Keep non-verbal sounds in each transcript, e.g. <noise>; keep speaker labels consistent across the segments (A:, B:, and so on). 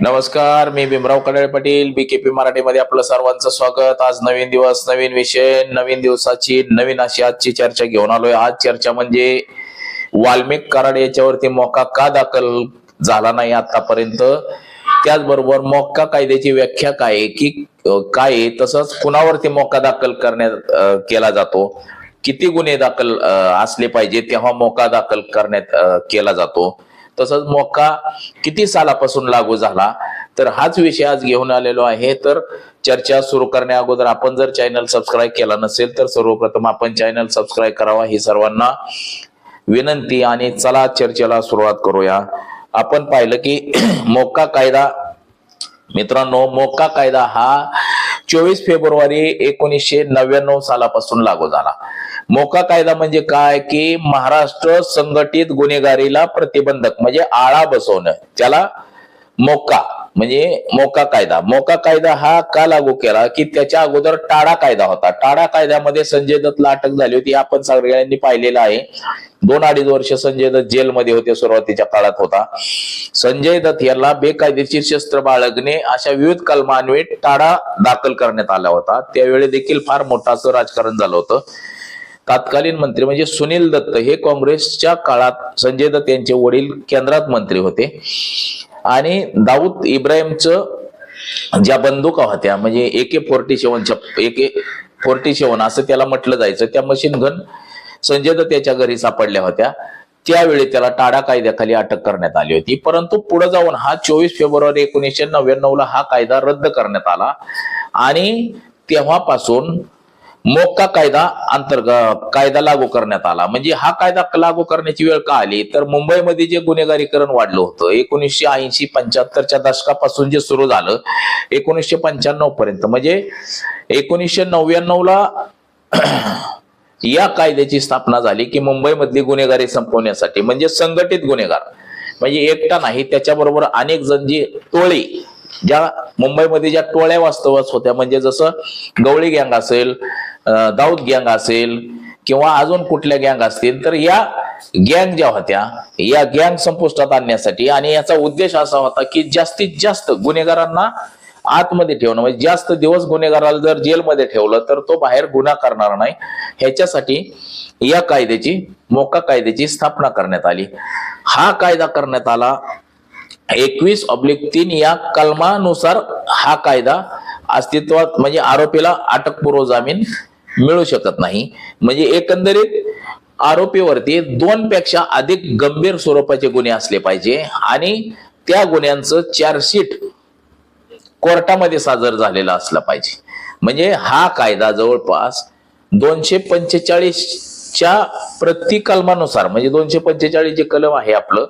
A: नमस्कार मी भीमराव कडाळे पाटील बीकेपी मराठीमध्ये आपलं सर्वांचं स्वागत. आज नवीन दिवस नवीन विषय नवीन दिवसाची नवीन अशी आजची चर्चा घेऊन आलोय. आज चर्चा म्हणजे वाल्मिक कराड याच्यावरती मोका का दाखल झाला नाही आतापर्यंत? त्याचबरोबर मोक्का कायद्याची व्याख्या काय आहे? की काय आहे? तसंच कुणावरती मोका दाखल करण्यात केला जातो? किती गुन्हे दाखल असले पाहिजे तेव्हा मोका दाखल करण्यात केला जातो? तसंच मोका किती सालापासून लागू झाला तर हाच विषय आज घेऊन आलेलो आहे. तर चर्चा सुरू करण्या अगोदर आपण जर चॅनल सबस्क्राईब केला नसेल तर सर्वप्रथम आपण चॅनल सबस्क्राईब करावा ही सर्वांना विनंती आणि चला चर्चेला सुरुवात करूया. आपण पाहिलं की <clears throat> मोक्का कायदा मित्रांनो मोक्का कायदा हा चोवीस फेब्रुवारी एकोणीसशे नव्याण्णव सालापासून लागू झाला. मोका कायदा म्हणजे काय? की महाराष्ट्र संघटित गुन्हेगारीला प्रतिबंधक म्हणजे आळा बसवणं. त्याला मोका. म्हणजे मोका कायदा. मोका कायदा हा का लागू केला की त्याच्या अगोदर टाळा कायदा होता. टाळा कायद्यामध्ये संजय दत्तला अटक झाली होती. आपण सगळ्यांनी पाहिलेलं आहे. दोन अडीच वर्ष संजय दत्त जेलमध्ये होते सुरुवातीच्या काळात होता. संजय दत्त याला बेकायदेशीर शस्त्र बाळगणे अशा विविध कलमान्वये टाळा दाखल करण्यात आला होता. त्यावेळी देखील फार मोठं असं राजकारण झालं होतं. तत्कालीन मंत्री म्हणजे सुनील दत्त हे काँग्रेसच्या काळात संजय दत्त यांचे वडील केंद्रात मंत्री होते. आणि दाऊद इब्राहिमचं ज्या बंदुका होत्या म्हणजे AK forty seven AK forty seven असं त्याला म्हटलं जायचं. त्या मशीन गन संजय दत्त त्याच्या घरी सापडल्या होत्या. त्यावेळी त्याला टाडा कायद्याखाली अटक करण्यात आली होती. परंतु पुढे जाऊन हा चोवीस फेब्रुवारी एकोणीसशे नव्याण्णव ला हा कायदा रद्द करण्यात आला. आणि तेव्हापासून मोक्का कायदा अंतर्गत कायदा लागू करण्यात आला. म्हणजे हा कायदा लागू करण्याची वेळ का आली? तर मुंबईमध्ये जे गुन्हेगारीकरण वाढलं होतं एकोणीसशे ऐंशी पंच्याहत्तरच्या दशकापासून जे सुरू झालं एकोणीसशे पंच्याण्णव पर्यंत म्हणजे एकोणीसशे नव्याण्णव ला <clears throat> या कायद्याची स्थापना झाली की मुंबईमधली गुन्हेगारी संपवण्यासाठी म्हणजे संघटित गुन्हेगार म्हणजे एकटा नाही त्याच्याबरोबर अनेक जण जी टोळी ज्या मुंबईमध्ये ज्या टोळ्या वास्तवास होत्या म्हणजे जसं गवळी गँग असेल दाऊद गँग असेल किंवा अजून कुठल्या गँग असतील तर या गँग ज्या होत्या या गँग संपुष्टात आणण्यासाठी आणि याचा उद्देश असा होता की जास्तीत जास्त गुन्हेगारांना आतमध्ये ठेवणं म्हणजे जास्त दिवस गुन्हेगाराला जर जेलमध्ये ठेवलं तर तो बाहेर गुन्हा करणार नाही. ह्याच्यासाठी या कायद्याची मोका कायद्याची स्थापना करण्यात आली. हा कायदा करण्यात आला एकवीस ऑब्लिक तीन या कलमानुसार हा कायदा अस्तित्वात म्हणजे आरोपीला अटकपूर्व जामीन मिळू शकत नाही. म्हणजे एकंदरीत आरोपीवरती दोन पेक्षा अधिक गंभीर स्वरूपाचे गुन्हे असले पाहिजे आणि त्या गुन्ह्यांचं चार्जशीट कोर्टामध्ये सादर झालेला असला पाहिजे. म्हणजे हा कायदा जवळपास दोनशे पंचेचाळीस च्या प्रति कलमानुसार म्हणजे दोनशे पंचेचाळीस जे कलम आहे आपलं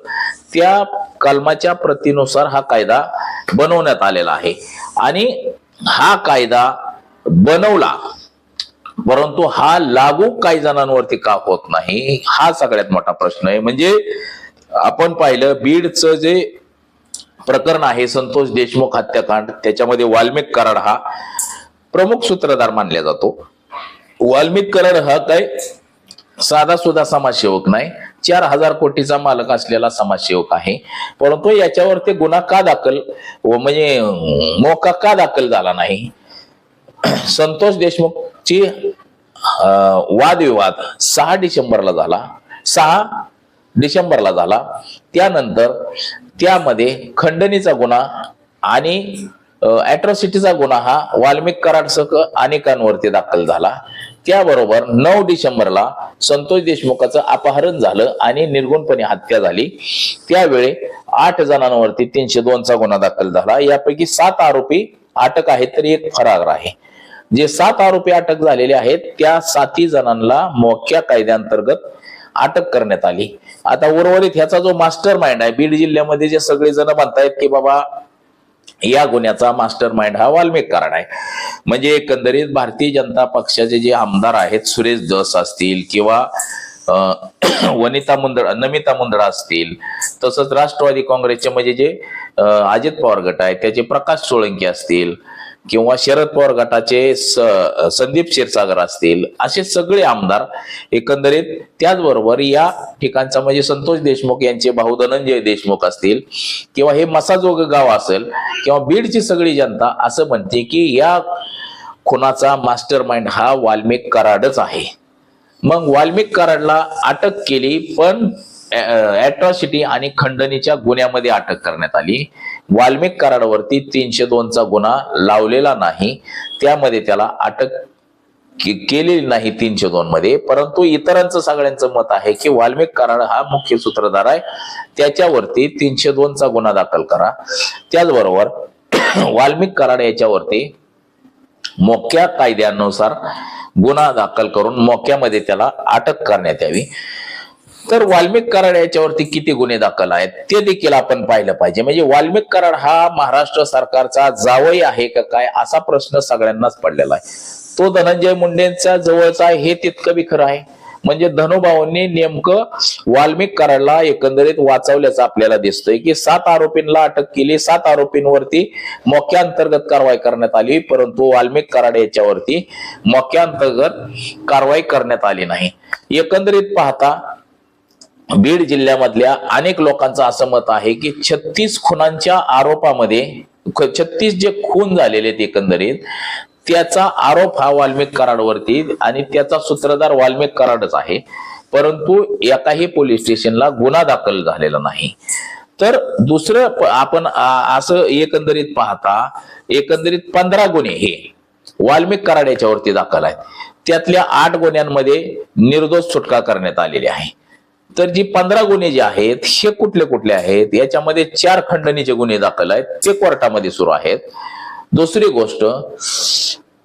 A: त्या कलमाच्या प्रतीनुसार हा कायदा बनवण्यात आलेला आहे. आणि हा कायदा बनवला परंतु हा लागू काही जणांवरती का होत नाही हा सगळ्यात मोठा प्रश्न आहे. म्हणजे आपण पाहिलं बीडचं जे प्रकरण आहे संतोष देशमुख हत्याकांड त्याच्यामध्ये वाल्मिक कराड हा प्रमुख सूत्रधार मानला जातो. वाल्मिक कराड हा काय साधा सुद्धा समाजसेवक नाही चार हजार कोटीचा मालक असलेला समाजसेवक आहे. परंतु याच्यावरती गुन्हा का दाखल म्हणजे मोका का दाखल झाला नाही? संतोष देशमुखची वादविवाद सहा डिसेंबरला झाला. सहा डिसेंबरला झाला. त्यानंतर त्यामध्ये खंडणीचा गुन्हा आणि अॅट्रॉसिटीचा गुन्हा हा वाल्मिक कराडसह अनेकांवरती दाखल झाला. त्याबरोबर नऊ डिसेंबरला संतोष देशमुखाचं अपहरण झालं आणि निर्गुणपणे हत्या झाली. त्यावेळी आठ जणांवरती तीनशे दोनचा गुन्हा दाखल झाला. यापैकी सात आरोपी अटक आहेत तर एक फरार आहे. जे सात आरोपी अटक झालेले आहेत त्या साती जणांना मोक्या कायद्याअंतर्गत अटक करण्यात आली. आता उर्वरित ह्याचा जो मास्टर माइंड आहे बीड जिल्ह्यामध्ये जे सगळे जण म्हणतायत की बाबा या गुन्ह्याचा मास्टर माइंड हा वाल्मिक कारण आहे. म्हणजे एकंदरीत भारतीय जनता पक्षाचे जे आमदार आहेत सुरेश दस असतील किंवा अं, <clears throat> वनिता मुंदडा नमिता मुंदडा असतील तसंच राष्ट्रवादी काँग्रेसचे म्हणजे जे अजित पवार गट आहे त्याचे प्रकाश सोळंकी असतील किंवा शरद पवार गटाचे स- संदीप क्षीरसागर असतील असे सगळे आमदार एकंदरीत त्याचबरोबर या ठिकाणचा म्हणजे संतोष देशमुख यांचे भाऊ धनंजय देशमुख असतील किंवा हे मसाजोग गाव असेल किंवा बीडची सगळी जनता असं म्हणते की या खुनाचा मास्टर माइंड हा वाल्मिक कराडच आहे. मग वाल्मिक कराडला अटक केली पण अॅट्रॉसिटी आणि खंडणीच्या गुन्ह्यामध्ये अटक करण्यात आली. वाल्मिक कराडवरती तीनशे दोनचा गुन्हा लावलेला नाही. त्यामध्ये त्याला अटक केलेली नाही तीनशे दोन मध्ये परंतु इतरांचं सगळ्यांचं मत आहे की वाल्मिक कराड हा मुख्य सूत्रधार आहे. त्याच्यावरती तीनशे दोनचा गुन्हा दाखल करा. त्याचबरोबर <clears throat> वाल्मिक कराड याच्यावरती मोक्या कायद्यानुसार गुन्हा दाखल करून मोक्यामध्ये त्याला अटक करण्यात यावी. तर वाल्मिक कराड याच्यावरती किती गुन्हे दाखल आहेत ते देखील आपण पाहिलं पाहिजे. म्हणजे वाल्मिक कराड हा महाराष्ट्र सरकारचा जावई आहे का काय असा प्रश्न सगळ्यांनाच पडलेला आहे. तो धनंजय मुंडेंच्या जवळचा आहे हे तितकं बी खरं आहे. म्हणजे धनुभाऊंनी नेमकं वाल्मिक कराडला एकंदरीत वाचवल्याचं आपल्याला दिसतंय की सात आरोपींना अटक केली सात आरोपींवरती मोक्याअंतर्गत कारवाई करण्यात आली परंतु वाल्मिक कराड याच्यावरती मोक्याअंतर्गत कारवाई करण्यात आली नाही. एकंदरीत पाहता बीड जिल्ह्यामधल्या अनेक लोकांचं असं मत आहे की छत्तीस खुनांच्या आरोपामध्ये छत्तीस जे खून झालेले आहेत एकंदरीत त्याचा आरोप हा वाल्मिक कराडवरती आणि त्याचा सूत्रधार वाल्मिक कराडच आहे. परंतु एकाही पोलीस स्टेशनला गुन्हा दाखल झालेला नाही. तर दुसरं आपण असं एकंदरीत पाहता एकंदरीत पंधरा गुन्हे हे वाल्मिक कराड याच्यावरती दाखल आहेत. त्यातल्या आठ गुन्ह्यांमध्ये निर्दोष सुटका करण्यात आलेली आहे. तर जी पंधरा गुन्हे जे आहेत हे कुठले कुठले आहेत? याच्यामध्ये चार खंडणीचे गुन्हे दाखल आहेत ते कोर्टामध्ये सुरू आहेत. दुसरी गोष्ट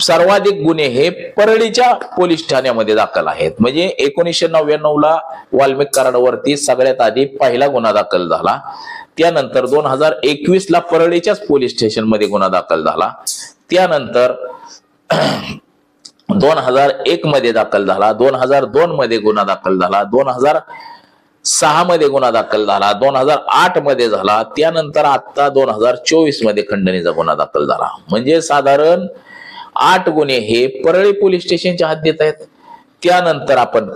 A: सर्वाधिक गुन्हे हे परळीच्या पोलीस ठाण्यामध्ये दाखल आहेत. म्हणजे एकोणीसशे नव्याण्णव ला वाल्मिक कराडवरती सगळ्यात आधी पहिला गुन्हा दाखल झाला. त्यानंतर दोन हजार एकवीस ला परळीच्याच पोलीस स्टेशनमध्ये गुन्हा दाखल झाला. त्यानंतर दोन हजार एक मध्ये दाखल झाला. दोन हजार दोन मध्ये गुन्हा दाखल झाला. दोन हजार सहा मध्ये गुन्हा दाखल झाला दोन हजार आठमध्ये झाला त्यानंतर आता दोन हजार चोवीसमध्ये खंडणीचा गुन्हा दाखल झाला. म्हणजे साधारण आठ गुन्हे हे परळी पोलीस स्टेशनच्या हद्दीत आहेत. त्यानंतर आपण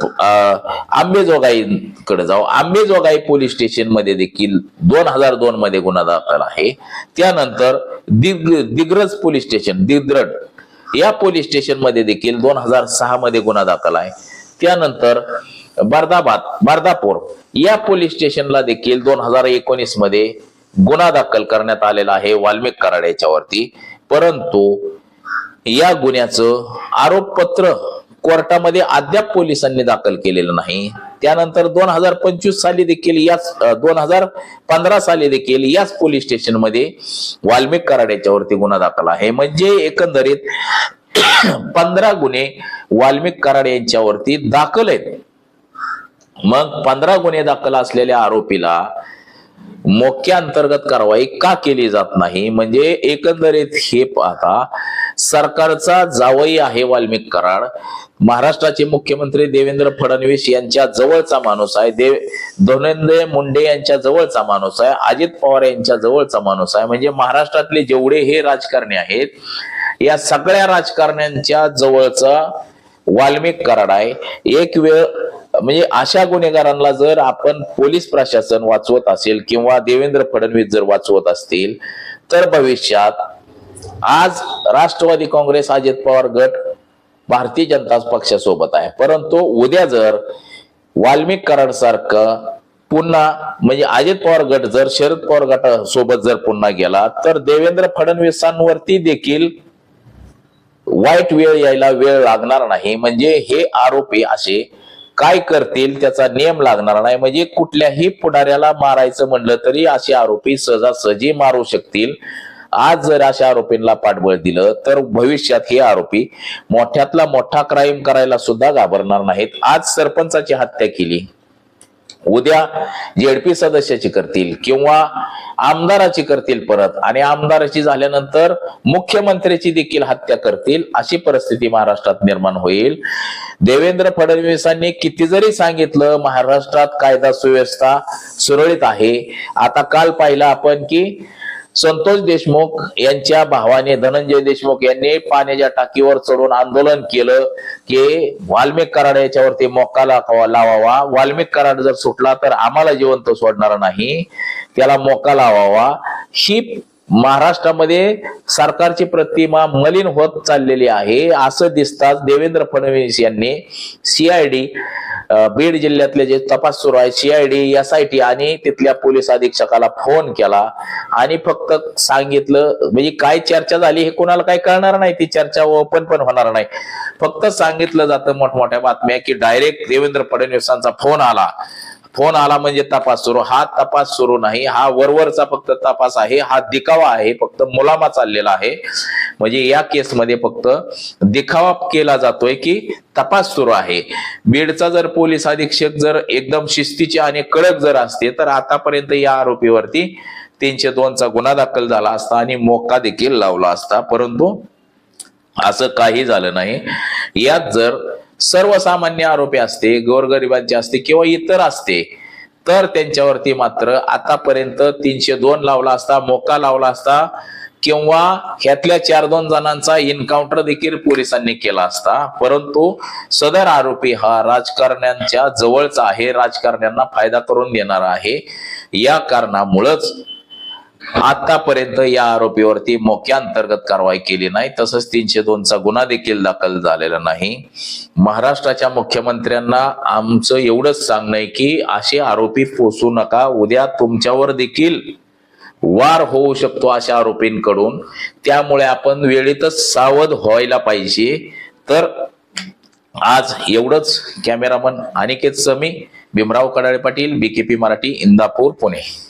A: आंबेजोगाईकडे जाऊ. आंबेजोगाई पोलीस स्टेशनमध्ये देखील दोन हजार दोन मध्ये गुन्हा दाखल आहे. त्यानंतर दिग दिग्रज पोलीस स्टेशन दिग्रड या पोलीस स्टेशनमध्ये देखील दोन हजार सहा मध्ये गुन्हा दाखल आहे. त्यानंतर बर्दाबाद बर्दापूर या पोलीस स्टेशनला देखील दोन हजार एकोणीसमध्ये गुन्हा दाखल करण्यात आलेला आहे वाल्मिक कराड याच्यावरती. परंतु या गुन्ह्याचं आरोपपत्र कोर्टामध्ये अद्याप पोलिसांनी दाखल केलेलं नाही. त्यानंतर दोन हजार पंचवीस साली देखील याच दोन हजार पंधरा साली देखील याच पोलीस स्टेशनमध्ये वाल्मिक कराड याच्यावरती गुन्हा दाखल आहे. म्हणजे एकंदरीत पंधरा गुन्हे वाल्मिक कराड यांच्यावरती दाखल आहेत. मग पंधरा गुन्हे दाखल असलेल्या आरोपीला मोक्या अंतर्गत कारवाई का केली जात नाही? म्हणजे एकंदरीत हे पाहता सरकारचा जावई आहे वाल्मिक कराड. महाराष्ट्राचे मुख्यमंत्री देवेंद्र फडणवीस यांच्या जवळचा माणूस आहे. देव धनंजय मुंडे यांच्या जवळचा माणूस आहे. अजित पवार यांच्या जवळचा माणूस आहे. म्हणजे महाराष्ट्रातले जेवढे हे राजकारणी आहेत या सगळ्या राजकारण्यांच्या जवळचा वाल्मिक कराड आहे. एक वेळ म्हणजे अशा गुन्हेगारांना जर आपण पोलीस प्रशासन वाचवत असेल किंवा देवेंद्र फडणवीस जर वाचवत असतील तर भविष्यात आज राष्ट्रवादी काँग्रेस अजित पवार गट भारतीय जनता पक्षासोबत आहे. परंतु उद्या जर वाल्मिक कराड सारखं पुन्हा म्हणजे अजित पवार गट जर शरद पवार गटासोबत जर पुन्हा गेला तर देवेंद्र फडणवीसांवरती देखील वाईट वेळ यायला वेळ लागणार नाही. म्हणजे हे आरोपी असे काय करतील त्याचा नियम लागणार नाही. म्हणजे कुठल्याही पुढाऱ्याला मारायचं म्हणलं तरी असे आरोपी सहजासहजी मारू शकतील. आज जर अशा आरोपींना पाठबळ दिलं तर भविष्यात हे आरोपी मोठ्यातला मोठा क्राईम करायला सुद्धा घाबरणार नाहीत. आज सरपंचाची हत्या केली. उद्या जेडपी सदस्याची करतील किंवा आमदाराची करतील परत आणि आमदाराची झाल्यानंतर मुख्यमंत्र्याची देखील हत्या करतील अशी परिस्थिती महाराष्ट्रात निर्माण होईल. देवेंद्र फडणवीसांनी किती जरी सांगितलं महाराष्ट्रात कायदा सुव्यवस्था सुरळीत आहे. आता काल पाहिलं आपण की संतोष देशमुख यांच्या भावाने धनंजय देशमुख यांनी पाण्याच्या टाकीवर चढून आंदोलन केलं की वाल्मिक कराड याच्यावरती मोक्का लावावा लावावा. वाल्मिक कराड जर सुटला तर आम्हाला जिवंत सोडणार नाही. त्याला मोका लावावा. ही महाराष्ट्रामध्ये सरकारची प्रतिमा मलिन होत चाललेली आहे. असं दिसताच देवेंद्र फडणवीस यांनी सीआयडी बीड जिल्ह्यातले जे तपास सुरू आहे सीआयडी एस आय टी आणि तिथल्या पोलीस अधीक्षकाला फोन केला आणि फक्त सांगितलं म्हणजे काय चर्चा झाली हे कोणाला काय कळणार नाही. ती चर्चा ओपन पण होणार नाही. फक्त सांगितलं जातं मोठमोठ्या बातम्या की डायरेक्ट देवेंद्र फडणवीसांचा फोन आला. फोन आला म्हणजे तपास सुरू. हा तपास सुरू नाही. हा वरवरचा फक्त तपास आहे. हा दिखावा आहे. फक्त मुलामा चाललेला आहे. म्हणजे या केसमध्ये फक्त दिखावा केला जातोय की तपास सुरू आहे. बीडचा जर पोलीस अधीक्षक जर एकदम शिस्तीचे आणि कडक जर असते तर आतापर्यंत या आरोपीवरती तीनशे दोनचा गुन्हा दाखल झाला असता आणि मोका देखील लावला असता. परंतु असं काही झालं नाही. यात जर सर्वसामान्य आरोपी असते गोरगरिबांचे असते किंवा इतर असते तर त्यांच्यावरती मात्र आतापर्यंत तीनशे दोन लावला असता मोका लावला असता किंवा ह्यातल्या चार दोन जणांचा एन्काउंटर देखील पोलिसांनी केला असता. परंतु सदर आरोपी हा राजकारण्यांच्या जवळचा आहे राजकारण्यांना फायदा करून देणारा आहे. या कारणामुळंच आतापर्यंत या आरोपीवरती मोक्याअंतर्गत कारवाई केली नाही. तसंच तीनशे दोनचा गुन्हा देखील दाखल झालेला नाही. महाराष्ट्राच्या मुख्यमंत्र्यांना आमचं एवढंच सांगणं आहे की असे आरोपी पोसू नका. उद्या तुमच्यावर देखील वार होऊ शकतो अशा आरोपींकडून. त्यामुळे आपण वेळेतच सावध व्हायला पाहिजे. तर आज एवढंच. Cameraman Aniket Sami Bhimrao Kadale Patil BKP Marathi Indapur Pune.